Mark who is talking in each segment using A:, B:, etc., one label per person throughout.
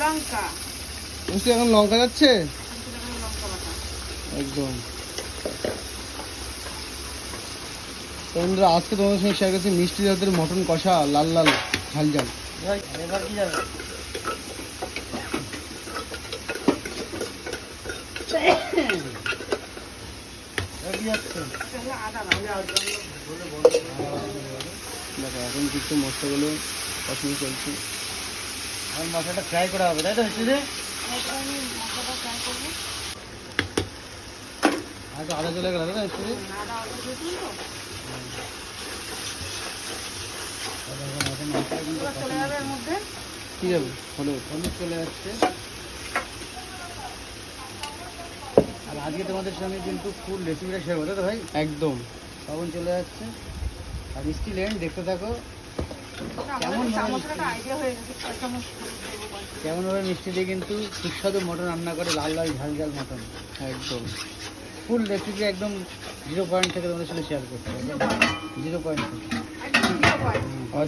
A: লঙ্কা।
B: এখন লঙ্কা যাচ্ছে? একদম। বন্ধুরা আজকে তোমাদের সঙ্গে শেয়ার করছি মিষ্টি জাতের মটন কষা লাল লাল ঝাল ঝাল।
C: এবার কি যাবে এবার কি যাচ্ছে
A: তাহলে আদা বাটা
B: দেখো এখন কিছু মশলাগুলো কষানো চলছে।
C: আর মশলাটা ফ্রাই করা হবে তাই তো
B: আর তো আদা চলে গেল না
A: পুরো চলে যাবে
B: হলো
C: হলুদ। চলে যাচ্ছে আর আজকে তোমাদের সঙ্গে কিন্তু ফুল রেসিপিটা শেয়ার করতে তো ভাই
B: একদম।
C: লবণ চলে যাচ্ছে। আর মিষ্টি লেন দেখতে থাকো।
A: কেমন।
C: কেমনভাবে মিষ্টি দিয়ে কিন্তু সুস্বাদু মটন রান্না করে লাল লাল ঝাল ঝাল মটন।
B: একদম।
C: ফুল রেসিপি একদম জিরো পয়েন্ট থেকে তোমাদের সাথে শেয়ার করতে হবে জিরো পয়েন্ট থেকে।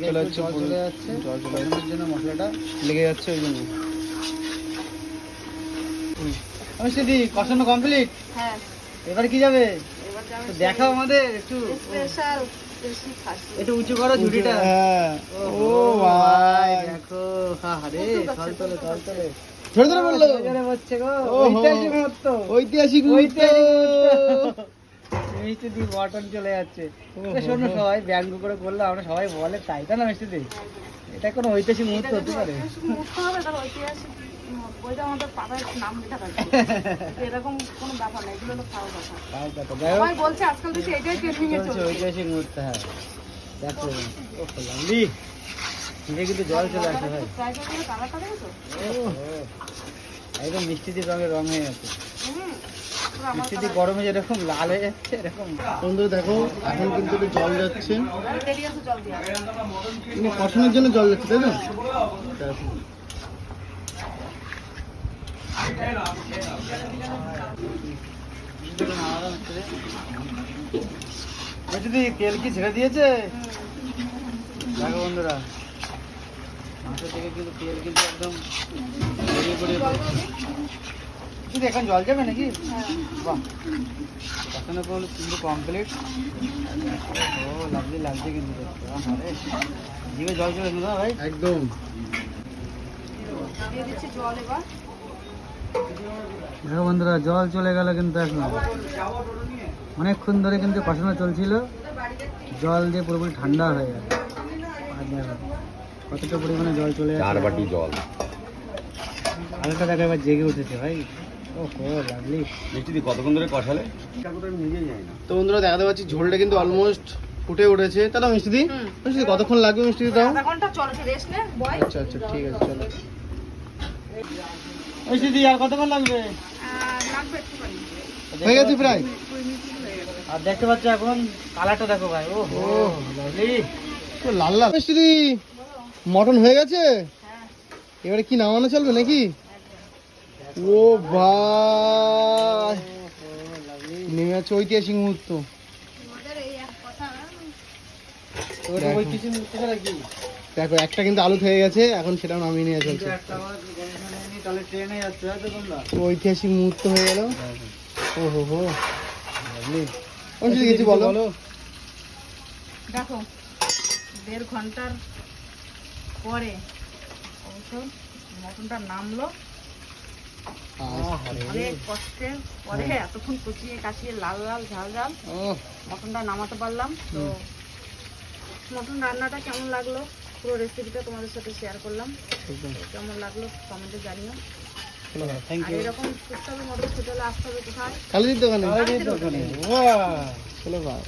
B: চলে যাচ্ছে
C: জল চলে যাচ্ছে।
B: জল চলে যাচ্ছে।
C: জন্য মশলাটা
B: লেগে যাচ্ছে ওই জন্য।
C: দি কষানো কমপ্লিট
A: হ্যাঁ।
C: এবার কি যাবে?
A: এবার
C: দেখাও আমাদের একটু।
A: স্পেশাল
C: একটু উঁচু করো ঝুড়িটা।
B: হ্যাঁ। ও
C: ভাই দেখো। আরে তল তলে তল তলে।
B: ধরে ধরে বলল।
C: ঐতিহাসিক মুহূর্ত।
B: ঐতিহাসিক মুহূর্ত।
C: মিষ্টি দি মটন চলে যাচ্ছে। শোনো সবাই ব্যঙ্গ করে বলল আমরা সবাই বলে তাই তাই না মিষ্টি দি এটা কোনো ঐতিহাসিক মুহূর্ত হতে পারে।
A: মুহূর্ত হবে তাহলে ঐতিহাসিক উম, বইটা আমাদের পাড়ায় নাম লেখা থাকবে এরকম কোনো ব্যাপার নেই এগুলো হলো খাওয়া কথা।
C: তাই কথা যাই হোক।
A: সবাই বলছে আজকাল বেশি এটাই ট্রেন্ডিং এ
C: চলছে
A: চলছে।
C: ঐতিহাসিক মুহূর্ত হ্যাঁ। দেখো ও কিন্তু জল চলে আসে ভাই। একদম মিষ্টি দিয়ে রঙের রং হয়ে গেছে।
A: হুম
C: মিষ্টি দিয়ে গরমে যেরকম লাল হয়ে যাচ্ছে এরকম।
B: বন্ধুরা দেখো এখন কিন্তু একটু জল যাচ্ছে। মানে কষানোর জন্য জল যাচ্ছে তাই না
C: দিদি তেল কি ছেড়ে দিয়েছে? দেখো বন্ধুরা। মাংস থেকে কিন্তু তেল কিন্তু একদম দিদি এখন জল যাবে নাকি?
A: হ্যাঁ
C: বাহ। কখনো কোনো কিন্তু কমপ্লিট ও লাগছে লাগছে কিন্তু জিভে জল চলে না ভাই?
B: একদম।
A: দিয়ে দিচ্ছি জল এবার।
C: দেখো বন্ধুরা জল চলে গেল কিন্তু এখন। অনেকক্ষণ ধরে কিন্তু কষানো চলছিল। জল দিয়ে পুরোপুরি ঠান্ডা হয়ে গেল কতটা পরিমাণে জল চলে
D: চার বাটি জল।
C: আলুটা দেখো এবার জেগে উঠেছে ভাই। ও হো
D: মিষ্টি দি কতক্ষণ ধরে
B: তো বন্ধুরা দেখাতে পাচ্ছি ঝোলটা কিন্তু অলমোস্ট ফুটে উঠেছে। তাহলে মিষ্টি দি।
A: হুম।
B: মিষ্টি কতক্ষণ লাগবে মিষ্টি দি দাও? আচ্ছা আচ্ছা ঠিক আছে চলো।
C: ওই দিদি আর কতক্ষণ লাগবে?
A: লাগবে
B: হয়ে গেছে প্রায়।
C: আর দেখতে পাচ্ছ এখন কালারটা দেখো ভাই ও হো
B: লাল লাল। মিষ্টি মটন হয়ে গেছে? এবারে কি নামানো চলবে নাকি? ও ভাই। নেমে যাচ্ছে ঐতিহাসিক মুহূর্ত। দেখো। একটা কিন্তু আলু হয়ে গেছে এখন সেটা নামিয়ে নিয়ে চলছে
C: একটা আমার এখানে নি, তাহলে ট্রেনে যাচ্ছে হয়তো তোমরা?
B: ঐতিহাসিক মুহূর্ত হয়ে গেল? ও হো। হো কিছু বলো।
A: দেখো দেড় ঘণ্টার পরে অবশ্য মটনটা নামলো। অনেক কষ্টে পরে এতক্ষণ কুচিয়ে কাচিয়ে লাল লাল ঝাল ঝাল
B: ও
A: মটনটা নামাতে পারলাম। তো মটন রান্নাটা কেমন লাগল? পুরো রেসিপিটা তোমাদের সাথে শেয়ার করলাম। কেমন লাগল কমেন্টে জানিও। আর এরকম মটর খেতে হলে আসতে হবে কোথায়?
B: কালির দোকানে।
C: কালির দোকানে।
B: বাহ,